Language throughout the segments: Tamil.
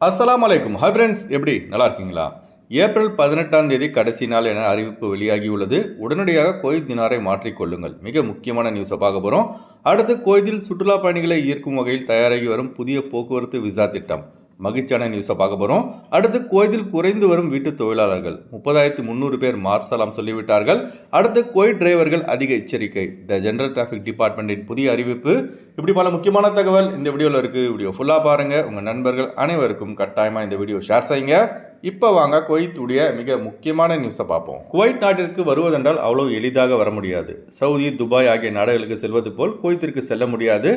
அஸ்லாம் அலைக்கும் ஹை ஃப்ரெண்ட்ஸ் எப்படி? நல்லா இருக்கீங்களா? ஏப்ரல் பதினெட்டாம் தேதி கடைசி நாள் என அறிவிப்பு வெளியாகியுள்ளது. உடனடியாக கோயில் தினாரை மாற்றிக்கொள்ளுங்கள் மிக முக்கியமான நியூஸை பார்க்க போகிறோம் அடுத்து கோயிலில் சுற்றுலா பயணிகளை ஈர்க்கும் வகையில் தயாராகி வரும் புதிய போக்குவரத்து விசா திட்டம். மகிழ்ச்சியான நியூஸை பார்க்க போகிறோம் அடுத்து கோயிலில் குறைந்து வரும் வீட்டு தொழிலாளர்கள். முப்பதாயிரத்தி முந்நூறு பேர் மார்சலாம் சொல்லிவிட்டார்கள். அடுத்து கோயில் டிரைவர்கள் அதிக எச்சரிக்கை. த ஜென்ரல் டிராஃபிக் டிபார்ட்மெண்ட்டின் புதிய அறிவிப்பு. இப்படி பல முக்கியமான தகவல் இந்த வீடியோவில் இருக்குது வீடியோ ஃபுல்லாக பாருங்கள் உங்கள் நண்பர்கள் அனைவருக்கும் கட்டாயமாக இந்த வீடியோ ஷேர் செய்யுங்க. இப்போ வாங்க குவைத்துடைய மிக முக்கியமான நியூஸை பார்ப்போம். குவைத் நாட்டிற்கு வருவதென்றால் அவ்வளோ எளிதாக வர முடியாது. சவுதி துபாய் ஆகிய நாடுகளுக்கு செல்வது போல் குவைத்திற்கு செல்ல முடியாது.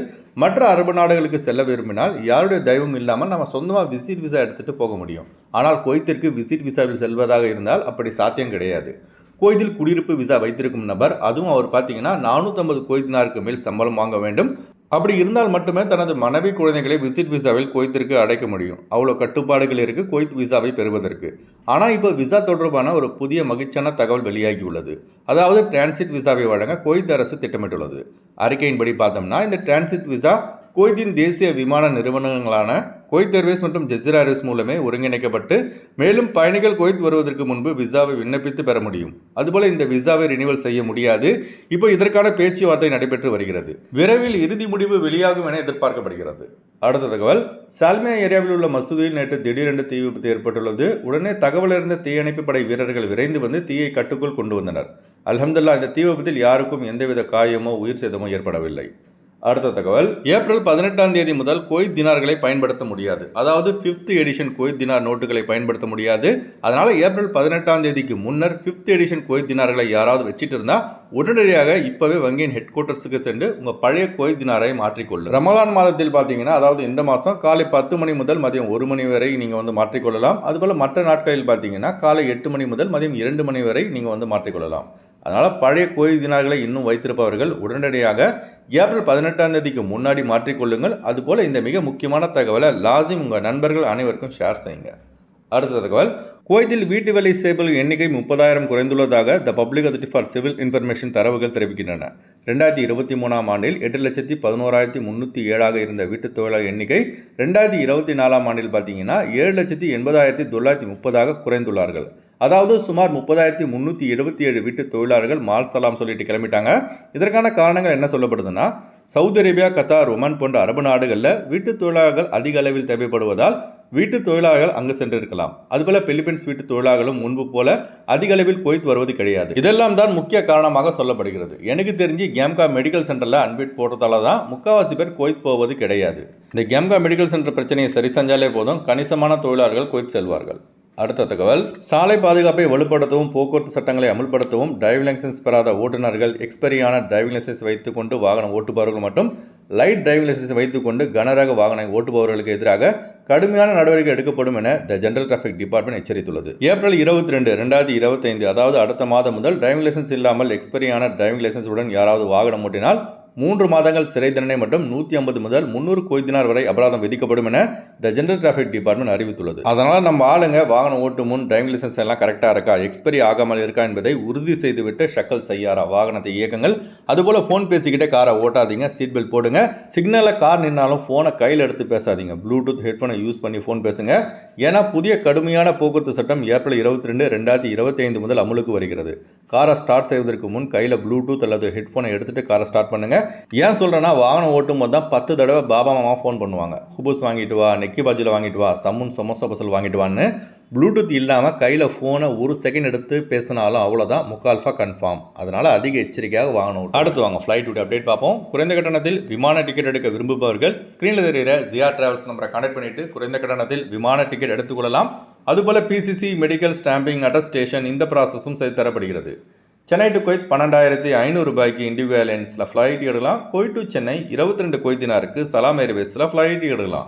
மற்ற அரபு நாடுகளுக்கு செல்ல விரும்பினால் யாருடைய தயவும் இல்லாமல் நம்ம சொந்தமாக விசிட் விசா எடுத்துகிட்டு போக முடியும். ஆனால் குவைத்திற்கு விசிட் விசாவில் செல்வதாக இருந்தால் அப்படி சாத்தியம் கிடையாது. கோய்தில் குடியிருப்பு விசா வைத்திருக்கும் நபர் அதுவும் அவர் பார்த்தீங்கன்னா நானூற்றம்பது கோயித்தினாருக்கு மேல் சம்பளம் வாங்க வேண்டும். அப்படி இருந்தால் மட்டுமே தனது மனைவி குழந்தைகளை விசிட் விசாவில் குவைத்திற்கு அடைக்க முடியும். அவ்வளோ கட்டுப்பாடுகள் இருக்குது குவைத் விசாவை பெறுவதற்கு. ஆனால் இப்போ விசா தொடர்பான ஒரு புதிய மகிழ்ச்சியான தகவல் வெளியாகியுள்ளது. அதாவது டிரான்சிட் விசாவை வழங்க குவைத் அரசு திட்டமிட்டுள்ளது. அறிக்கையின்படி பார்த்தோம்னா இந்த டிரான்சிட் விசா குவைத்தின் தேசிய விமான நிறுவனங்களான குவைத் ஏர்வேஸ் மற்றும் ஜெசிரா ஏர்வேஸ் மூலமே ஒருங்கிணைக்கப்பட்டு மேலும் பயணிகள் குவைத் வருவதற்கு முன்பு விசாவை விண்ணப்பித்து பெற முடியும். அதுபோல இந்த விசாவை ரினிவல் செய்ய முடியாது. இப்போ இதற்கான பேச்சுவார்த்தை நடைபெற்று வருகிறது. விரைவில் இறுதி முடிவு வெளியாகும் என எதிர்பார்க்கப்படுகிறது. அடுத்த தகவல் சால்மியா ஏரியாவில் உள்ள மசூதியில் நேற்று திடீரென்று தீ விபத்து ஏற்பட்டுள்ளது. உடனே தகவல் அறிந்த தீயணைப்பு படை வீரர்கள் விரைந்து வந்து தீயை கட்டுக்குள் கொண்டு வந்தனர். அலமதுல்லா இந்த தீ விபத்தில் யாருக்கும் எந்தவித காயமோ உயிர் சேதமோ ஏற்படவில்லை. அடுத்த தகவல். ஏப்ரல் பதினெட்டாம் தேதி முதல் கோயித் தினார்களை பயன்படுத்த முடியாது. அதாவது ஃபிஃப்த் எடிஷன் கோயித் தினார் நோட்டுகளை பயன்படுத்த முடியாது. அதனால் ஏப்ரல் பதினெட்டாம் தேதிக்கு முன்னர் ஃபிஃப்த் எடிஷன் கோயித் தினார்களை யாராவது வச்சுட்டு இருந்தால் உடனடியாக இப்போவே வங்கியின் ஹெட் குவார்ட்டர்ஸுக்கு சென்று உங்கள் பழைய கோயித் தினாரை மாற்றிக்கொள்ளும் ரமலான் மாதத்தில் பார்த்தீங்கன்னா அதாவது இந்த மாதம் காலை பத்து மணி முதல் மதியம் ஒரு மணி வரை நீங்கள் வந்து மாற்றிக்கொள்ளலாம். அதுபோல் மற்ற நாட்களில் பார்த்தீங்கன்னா காலை எட்டு மணி முதல் மதியம் இரண்டு மணி வரை நீங்கள் வந்து மாற்றிக்கொள்ளலாம். அதனால் பழைய கோயில் தினார்களை இன்னும் வைத்திருப்பவர்கள் உடனடியாக ஏப்ரல் பதினெட்டாம் தேதிக்கு முன்னாடி மாற்றிக்கொள்ளுங்கள். அதுபோல் இந்த மிக முக்கியமான தகவலை லாசிம் உங்கள் நண்பர்கள் அனைவருக்கும் ஷேர் செய்யுங்க. அடுத்த தகவல். குவைத்தில் வீட்டு வேலை செய்பவர்கள் எண்ணிக்கை முப்பதாயிரம் குறைந்துள்ளதாக the public authority for civil information தரவுகள் தெரிவிக்கின்றன. ரெண்டாயிரத்தி இருபத்தி மூணாம் ஆண்டில் எட்டு லட்சத்தி பதினோராயிரத்தி முந்நூற்றி ஏழாக இருந்த வீட்டுத் தொழிலாளர் எண்ணிக்கை ரெண்டாயிரத்தி இருபத்தி நாலாம் ஆண்டில் பார்த்தீங்கன்னா ஏழு லட்சத்தி எண்பதாயிரத்தி தொள்ளாயிரத்தி முப்பதாக குறைந்துள்ளார்கள். அதாவது சுமார் முப்பதாயிரத்தி முந்நூற்றி எழுபத்தி ஏழு வீட்டு தொழிலாளர்கள் மால் சலாம் சொல்லிட்டு கிளம்பிட்டாங்க. இதற்கான காரணங்கள் என்ன சொல்லப்படுதுன்னா சவுதி அரேபியா கத்தார் ஒமன் போன்ற அரபு நாடுகளில் வீட்டு தொழிலாளர்கள் அதிக அளவில் தேவைப்படுவதால் வீட்டு தொழிலாளர்கள் அங்கு சென்றிருக்கலாம். அதுபோல பிலிப்பைன்ஸ் வீட்டு தொழிலாளர்களும் முன்பு போல அதிக அளவில் குவைத் வருவது கிடையாது. இதெல்லாம் தான் முக்கிய காரணமாக சொல்லப்படுகிறது. எனக்கு தெரிஞ்சு கேம்கா மெடிக்கல் சென்டரில் அன்பிட் போடுறதால தான் முக்காவாசி பேர் குவைத் போவது கிடையாது. இந்த கேம்கா மெடிக்கல் சென்டர் பிரச்சனையை சரி செஞ்சாலே போதும். கணிசமான தொழிலாளர்கள் குவைத் செல்வார்கள். அடுத்த தகவல். சாலை பாதுகாப்பை வலுப்படுத்தவும் போக்குவரத்து சட்டங்களை அமல்படுத்தவும் டிரைவிங் லைசன்ஸ் பெறாத ஓட்டுநர்கள் எக்ஸ்பெரியான டிரைவிங் லைசன்ஸ் வைத்துக்கொண்டு வாகனம் ஓட்டுபவர்கள் மற்றும் லைட் டிரைவிங் லைசன்ஸ் வைத்துக்கொண்டு கனரக வாகனம் ஓட்டுபவர்களுக்கு எதிராக கடுமையான நடவடிக்கை எடுக்கப்படும் என த ஜெனரல் டிராஃபிக் டிபார்ட்மெண்ட் எச்சரித்துள்ளது. ஏப்ரல் இருபத்தி ரெண்டு ரெண்டாயிரத்தி இருபத்தைந்து அதாவது அடுத்த மாதம் முதல் டிரைவிங் லைசன்ஸ் இல்லாமல் எக்ஸ்பெரியான டிரைவிங் லைசன்ஸுடன் யாராவது வாகனம் ஓட்டினால் மூன்று மாதங்கள் சிறை தண்டனை மற்றும் நூற்றி ஐம்பது முதல் முந்நூறு கொய்தினார் வரை அபராதம் விதிக்கப்படும் என த ஜென்ரல் டிராஃபிக் டிபார்ட்மெண்ட் அறிவித்துள்ளது. அதனால் நம்ம ஆளுங்க வாகனம் ஓட்டும் முன் டிரைவிங் லைசன்ஸ் எல்லாம் கரெக்டாக இருக்கா? எக்ஸ்பைரி ஆகாமல் இருக்கா என்பதை உறுதி செய்துவிட்டு ஷக்கல் செய்யாரா? வாகனத்தை இயக்கங்கள். அதுபோல் ஃபோன் பேசிக்கிட்டே காரை ஓட்டாதீங்க. சீட் பெல்ட் போடுங்க. சிக்னலில் கார் நின்னாலும் ஃபோனை கையில் எடுத்து பேசாதீங்க. ப்ளூடூத் ஹெட்ஃபோனை யூஸ் பண்ணி ஃபோன் பேசுங்க. ஏன்னா புதிய கடுமையான போக்குவரத்து சட்டம் ஏப்ரல் இருபத்தி ரெண்டு ரெண்டாயிரத்தி இருபத்தி ஐந்து முதல் அமலுக்கு வருகிறது. காரை ஸ்டார்ட் செய்வதற்கு முன் கையில் ப்ளூடூத் அல்லது ஹெட்ஃபோனை எடுத்துகிட்டு காரை ஸ்டார்ட் பண்ணுங்கள் ஏன் சொல்கிறேன்னா வாகனம் ஓட்டும் போது தான் பத்து தடவை பாபா மாமா ஃபோன் பண்ணுவாங்க. ஹுபூஸ் வாங்கிட்டு வா நெக்கி பாஜில் வாங்கிட்டு வா சம்முன் சமோசா பசல் வாங்கிட்டு வான்னு. ப்ளூடூத் இல்லாமல் கையில் ஃபோனை ஒரு செகண்ட் எடுத்து பேசினாலும் அவ்வளோதான் முக்கால்ஃபா கன்ஃபார்ம் அதனால் அதிக எச்சரிக்கையாக வாங்கணும் அடுத்து வாங்க ஃப்ளைட் விட்டு அப்டேட் பார்ப்போம். குறைந்த கட்டணத்தில் விமான டிக்கெட் எடுக்க விரும்புபவர்கள் ஸ்க்ரீனில் தெரிகிற ஜியா டிராவல்ஸ் நம்பரை கனெக்ட் பண்ணிவிட்டு குறைந்த கட்டணத்தில் விமான டிக்கெட் எடுத்துக்கொள்ளலாம் அதுபோல் பிசிசி மெடிக்கல் ஸ்டாம்பிங் அட்டஸ்டேஷன் இந்த ப்ராசஸும் செய்து தரப்படுகிறது. சென்னை டு குவைத் பன்னெண்டாயிரத்தி ஐநூறு ரூபாய்க்கு இண்டிகோ ஏர்லைன்ஸில் ஃப்ளைட் எடுக்கலாம். கோய் டு சென்னை இருபத்தி ரெண்டு கொய்தினாருக்கு சலாம் ஏர்வேஸில் ஃப்ளைட் எடுக்கலாம்.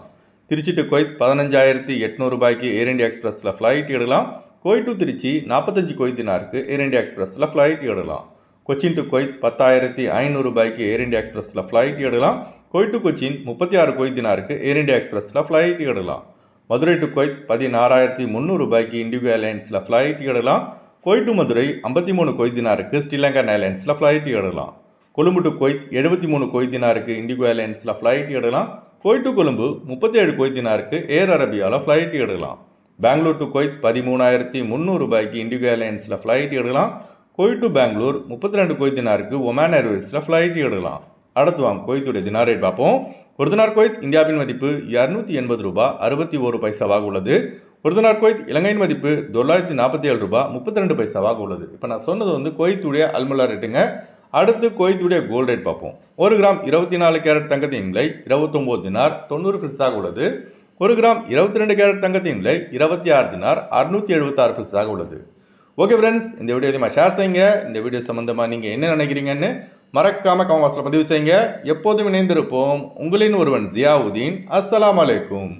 திருச்சி டு குவைத் பதினஞ்சாயிரத்தி எட்நூறு ரூபாய்க்கு ஏர் இண்டியா எக்ஸ்பிரஸில் ஃப்ளைட் எடுக்கலாம். கோய் டு திருச்சி நாற்பத்தஞ்சு கொய்தினாருக்கு ஏர் இண்டியா எக்ஸ்பிரஸில் ஃப்ளைட் எடுக்கலாம். கொச்சின் டு குவைத் பத்தாயிரத்தி ஐநூறு ரூபாய்க்கு ஏர் இண்டியா எக்ஸ்பிரஸில் ஃப்ளைட் எடுக்கலாம். கோய் டு கொச்சின் முப்பத்தி ஆறு கொய்தினாருக்கு ஏர் இண்டியா எக்ஸ்பிரஸில் ஃப்ளைட் எடுக்கலாம். மதுரை டு குவைத் பதினாறாயிரத்தி முந்நூறு ரூபாய்க்கு இண்டிகோ ஏர்லைன்ஸில் ஃப்ளைட் எடுக்கலாம். கோய் டு மதுரை ஐம்பத்தி மூணு கொய்தினாருக்கு ஸ்ரீலங்கன் ஏர்லைன்ஸில் ஃப்ளைட் எடுக்கலாம். கொழும்பு டு குவைத் எழுபத்தி மூணு கொய்தினாருக்கு இண்டிகோ ஏர்லைன்ஸில் ஃப்ளைட் எடுக்கலாம். குவைத் டு கொழும்பு முப்பத்தி ஏழு கொய்தினாருக்கு ஏர் அரபியாவில் ஃப்ளைட் எடுக்கலாம். பெங்களூர் டு கொய்த் பதிமூணாயிரத்தி முந்நூறு ரூபாய்க்கு இண்டிகோ ஏர்லைன்ஸில் ஃப்ளைட் எடுக்கலாம். குவைத் டு பெங்களூர் முப்பத்தி ரெண்டு கொய்தினாருக்கு ஒமேன் ஒமான் ஏர்வேஸில் ஃப்ளைட் எடுக்கலாம். அடுத்து வாங்க கொய்த்துடைய தினார் ரேட் பார்ப்போம். ஒரு தினார் கொய்த் இந்தியாவின் மதிப்பு இரநூத்தி எண்பது ரூபாய் அறுபத்தி ஒரு பைசாவாக உள்ளது. ஒரு தினார் குவைத் இலங்கையின் மதிப்பு தொள்ளாயிரத்தி நாற்பத்தி ஏழு ரூபாய் முப்பத்தி ரெண்டு பைசாவாக உள்ளது. இப்போ நான் சொன்னது வந்து குவைத்துடைய அல்முலா ரேட்டுங்க அடுத்து குவைத்துடைய கோல்ட் ரேட் பார்ப்போம். ஒரு கிராம் இருபத்தி நாலு கேரட் தங்கத்தின் விலை இருபத்தொம்போது தினார் தொண்ணூறு ஃபில்ஸாக உள்ளது. ஒரு கிராம் இருபத்தி ரெண்டு கேரட் தங்கத்தின் விலை இருபத்தி ஆறு தினார் அறுநூற்றி எழுபத்தாறு ஃபில்ஸாக உள்ளது. ஓகே ஃப்ரெண்ட்ஸ் இந்த வீடியோ இதை ஷேர் செய்யுங்க. இந்த வீடியோ சம்மந்தமாக நீங்கள் என்ன நினைக்கிறீங்கன்னு மறக்காம கமெண்ட் பதிவு செய்யுங்க. எப்போதும் இணைந்திருப்போம். உங்களின் ஒருவன் ஜியாவுதீன். அஸ்லாம் அலைக்கும்.